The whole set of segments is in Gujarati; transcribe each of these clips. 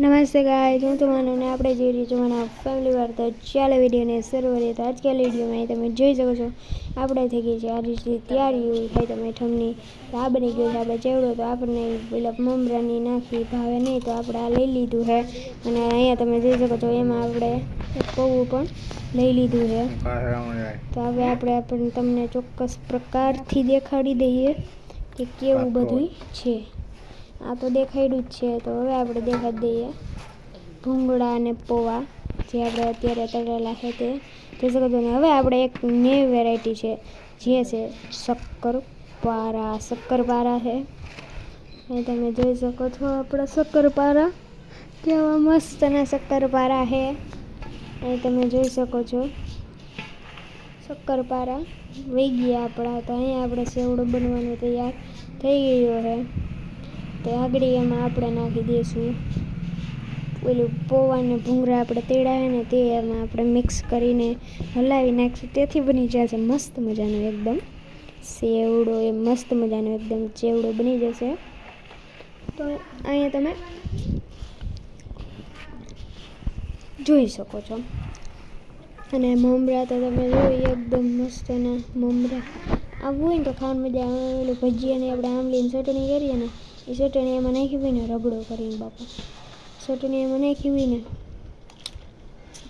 નમસ્તે ગાય હું તમારું ને આપણે જોઈ રહ્યું છું મારા ફેમિલી વાર તો ચાલે વિડીયોને શરૂ કરીએ તો આજકાલ વિડીયોમાં તમે જોઈ શકો છો. આપણે થઈ ગઈ છે આ રીતે તૈયારી થાય તમે ઠમની તો આ બની ગયું છે આપણે ચેવડો તો આપણને પેલા મમરાની નાખી ભાવે નહીં તો આપણે આ લઈ લીધું છે. અને અહીંયા તમે જોઈ શકો છો એમાં આપણે પૌવું પણ લઈ લીધું છે. તો હવે આપણે આપણને તમને ચોક્કસ પ્રકારથી દેખાડી દઈએ કે કેવું બધું છે. આ તો દેખાડ્યું જ છે. તો હવે આપણે દેખાડી દઈએ. ભૂંગળા અને પૌવા જે આપણે અત્યારે તળેલા છે તે. જોઈ શકો છો હવે આપણે એક નવી વેરાયટી છે, જે છે શક્કરપારા શક્કરપારા છે. એ તમે જોઈ શકો છો આપણા શક્કરપારા કેવા મસ્તના શક્કરપારા છે. એ તમે જોઈ શકો છો. શક્કરપારા વહી ગયા આપણા. તો અહીંયા આપણે સેવડો બનવાનો તૈયાર થઈ ગયો છે. તો આગળ એમાં આપણે નાખી દઈશું. પેલું પૌવા ને ભૂંગળા આપણે તેડાવે ને તે એમાં આપણે મિક્સ કરીને હલાવી નાખીશું. તેથી બની જશે મસ્ત મજાનો એકદમ સેવડો, એ મસ્ત મજાનો એકદમ ચેવડો બની જશે. તો અહીંયા તમે જોઈ શકો છો. અને મમરા તો તમે જોઈ એકદમ મસ્ત ને મમરા. આવું હોય ને તો ખાવાની મજા આવે. ભજીયાની આપણે આંબલીની ચટણી કરીએ ને એ ચટણી એમાં નાખી હોય ને રગડો કરીને બાપુ. ચટણી એમાં નાખી હોય ને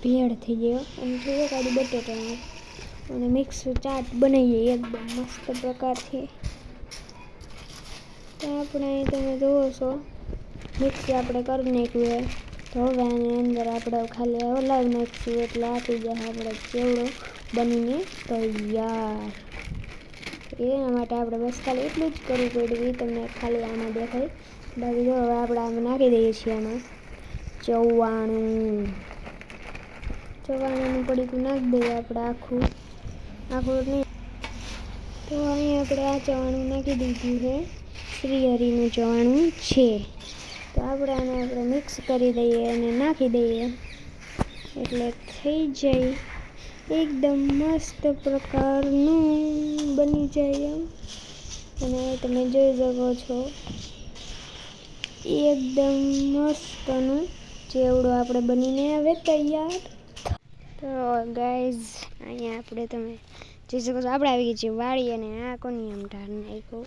ભેળ થઈ ગયો અને જોઈએ કાઢી બટેટાનો. અને મિક્સ ચાટ બનાવીએ એકદમ મસ્ત પ્રકારથી. તો આપણે અહીં તમે જોવો છો, મિક્સ આપણે કરી નાખ્યું તો હવે આની અંદર આપણે ખાલી હલાવી નાખીશું એટલે આપી જાય આપણે ચેવડો બનીને તૈયાર. એના માટે આપણે બસ ખાલી એટલું જ કરવું પડ્યું એ તમને ખાલી આમાં દેખાય. બાકી જો હવે આપણે આમાં નાખી દઈએ છીએ આમાં. ચવાણું ચવાણાનું પડીકું નાખી દઈએ આપણે આખું. આખું તો અહીં આપણે આ ચવાણું નાખી દીધું છે. શ્રીહરિનું ચવાણું છે. તો આપણે આને આપણે મિક્સ કરી દઈએ અને નાખી દઈએ. એટલે થઈ જાય. એકદમ મસ્ત પ્રકારનું બની જાય એમ. અને તમે જોઈ શકો છો, એકદમ મસ્તનું ચેવડો આપણે બનીને આવે તૈયાર. તો ગાઈઝ અહીંયા આપણે તમે જોઈ શકો છો, આપણે આવી ગઈ છીએ વાળી અને આ કોની આમ ઢાર નાખ્યું?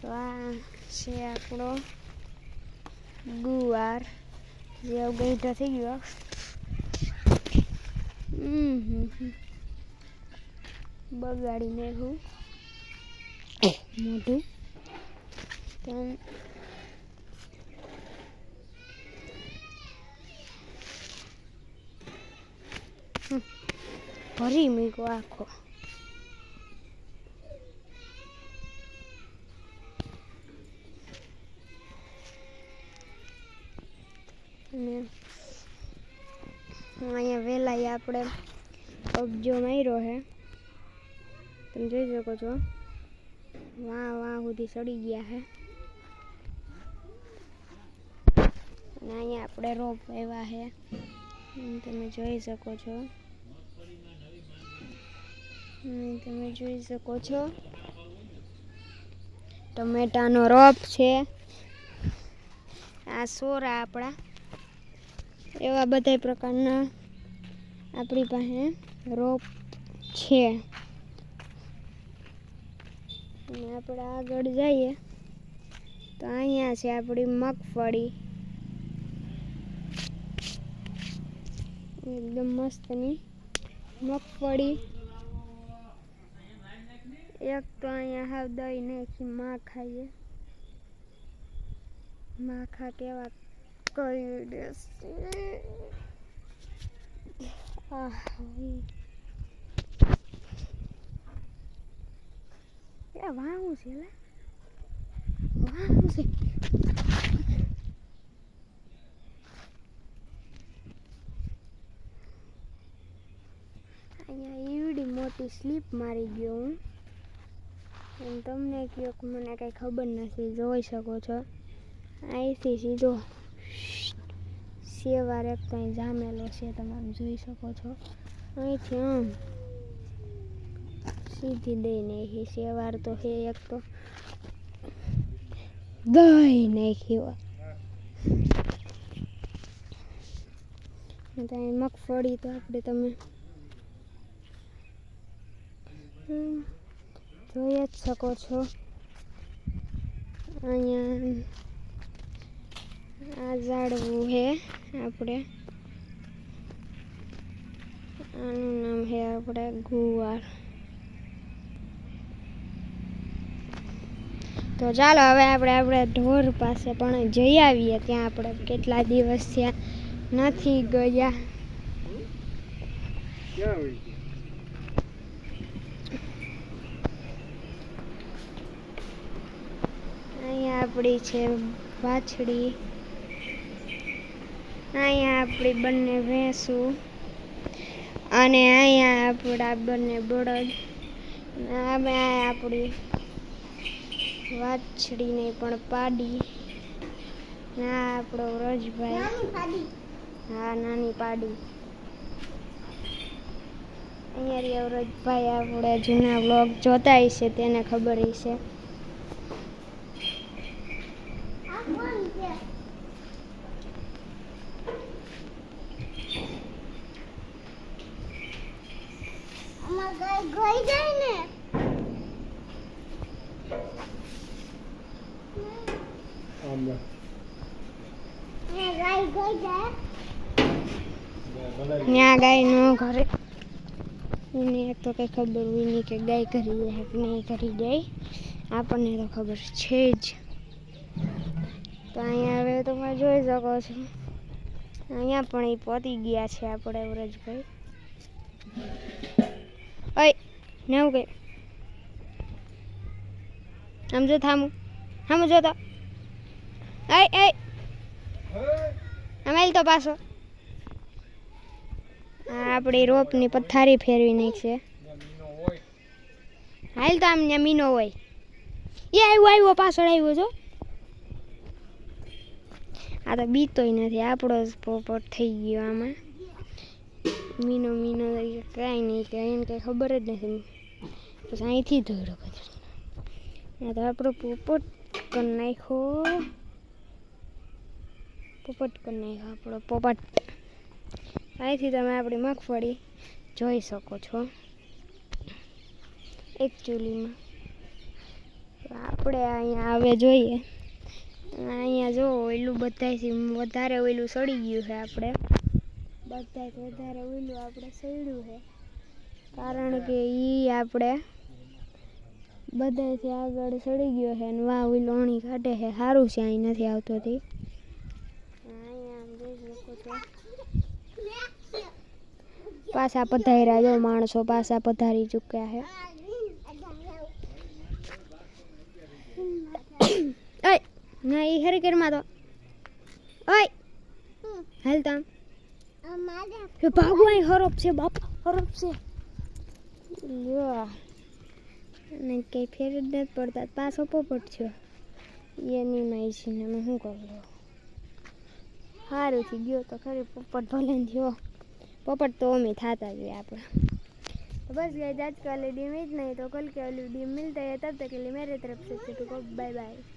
તો આ છે આપણો ગુવાર. જે ગઈઢો થઈ ગયો. હમ હમ હમ. બગાડી નાખ્યું મોઢું તો હમ. ભરી મૂક્યો આખો અને અહીંયા વેલાઈ આપણે કબજો માર્યો છે તમે જોઈ શકો છો. વાહ વાહ, સુધી સડી ગયા છે અને અહીંયા આપણે રોપ આવ્યા છે અહીં તમે જોઈ શકો છો. અહીં તમે જોઈ શકો છો. ટમેટાનો રોપ છે. આ સોરા આપણા એવા બધા પ્રકારના આપણી પાસે રોપ છે. અને આપણે આગળ જઈએ તો અહીંયા છે આપણી મગફળી. એકદમ મસ્તની મગફળી. એક તો અહીંયા હાવ દહીં નાખી, માં ખાઈએ. માખા કેવા કરી દેશે એ વાવું છે લે વાવું છે અહીંયા એવડી મોટી સ્લીપ મારી ગયો હું. અને તમને કયો મને કઈ ખબર નથી, જોઈ શકો છો. અહીંથી સીધો. સેવાર એક કંઈ જામેલો છે, તમે જોઈ શકો છો. અહીંથી આમ સીધી દઈ નાખી સેવાર તો છે એક તો. દઈ નાખી ત્યાં મગફળી તો આપણે તમે જોઈ જ શકો છો. અહીંયા આ ઝાડવું હે આપણે. આનું નામ હે આપણે ગુવાર. તો ચાલો હવે આપણે આપણે ઢોર પાસે પણ જઈ આવીએ. ત્યાં આપણે કેટલા દિવસ થયા નથી ગયા? અહીંયા આપણી છે વાછડી. અહીંયા આપણી બંને ભેંસું અને અહીંયા આપણા બંને બળદ. અમે આપણી વાછડીને પણ પાડી. ના આપણો વ્રજભાઈ. હા નાની પાડી. અહીંયા વ્રજભાઈ આપણે જૂના બ્લોગ જોતા હશે તેને ખબર હશે. આમ લે. ત્યાં ગાય નો ઘરે. એને એક તો કઈ ખબર હોય નહીં કે ગાય કરી જાય કે નહીં કરી જાય. આપણને તો ખબર છે જ. તો અહીંયા હવે તમે જોઈ શકો છો. અહીંયા પણ એ પહોંચી ગયા છે આપણે વ્રજભાઈ. ઓય એવું કઈ? આમ જો થામું. થામું જો તો. અય ઓય. આમ તો પાછો. આપણી રોપની પથારી ફેરવી નાખશે. હાલ તો આમ ત્યાં મીનો હોય. એ આવ્યો આવ્યો પાછળ આવ્યો જો. આ તો બીતોય નથી, આપણો જ પોપટ થઈ ગયો આમાં. મીનો મીનો કાંઈ નહીં કે એને કંઈ ખબર જ નથી પછી અહીંથી કચરો આ તો આપણો પોપટ કરી નાખ્યો. પોપટ કરી નાખ્યો, આપણો પોપટ. અહીંથી તમે આપણી મગફળી જોઈ શકો છો. એકચ્યુઅલીમાં આપણે અહીંયા આવે જોઈએ. અહીંયા જો ઓયલું બધાથી વધારે ઓયલું સડી ગયું છે આપણે. બધાથી વધારે ઓયલું આપણે સડ્યું છે. કારણ કે એ આપણે બધાથી આગળ સડી ગયો છે અને વાહ ઓયલોણી કાઢે છે. સારું છે અહીં નથી આવતો તે. અહીંયા આમ જોઈ શકો છો પાછા પધાર્યા જો માણસો, પાછા પધારી ચૂક્યા છે. ઓય, ના એ હરી ઘરમાં તો. ઓય, હાલ તો આમ એ ભાગો અહીં હરોપ છે બાપા હરોપ છે લ્યો અને કંઈ ફેર જ નથી પડતા પાછો પોપટ છે એની માઈ છે ને અમે શું કરું સારું થી ગયો તો ખરી પોપટ ભલે ને થયો પોપટ તો અમે થતા જોઈએ આપણે तो बस गए आज का वीडियो में इतना ही तो कल के वाली वीडियो में मिलता है तब तक के लिए मेरे तरफ से बाय बाय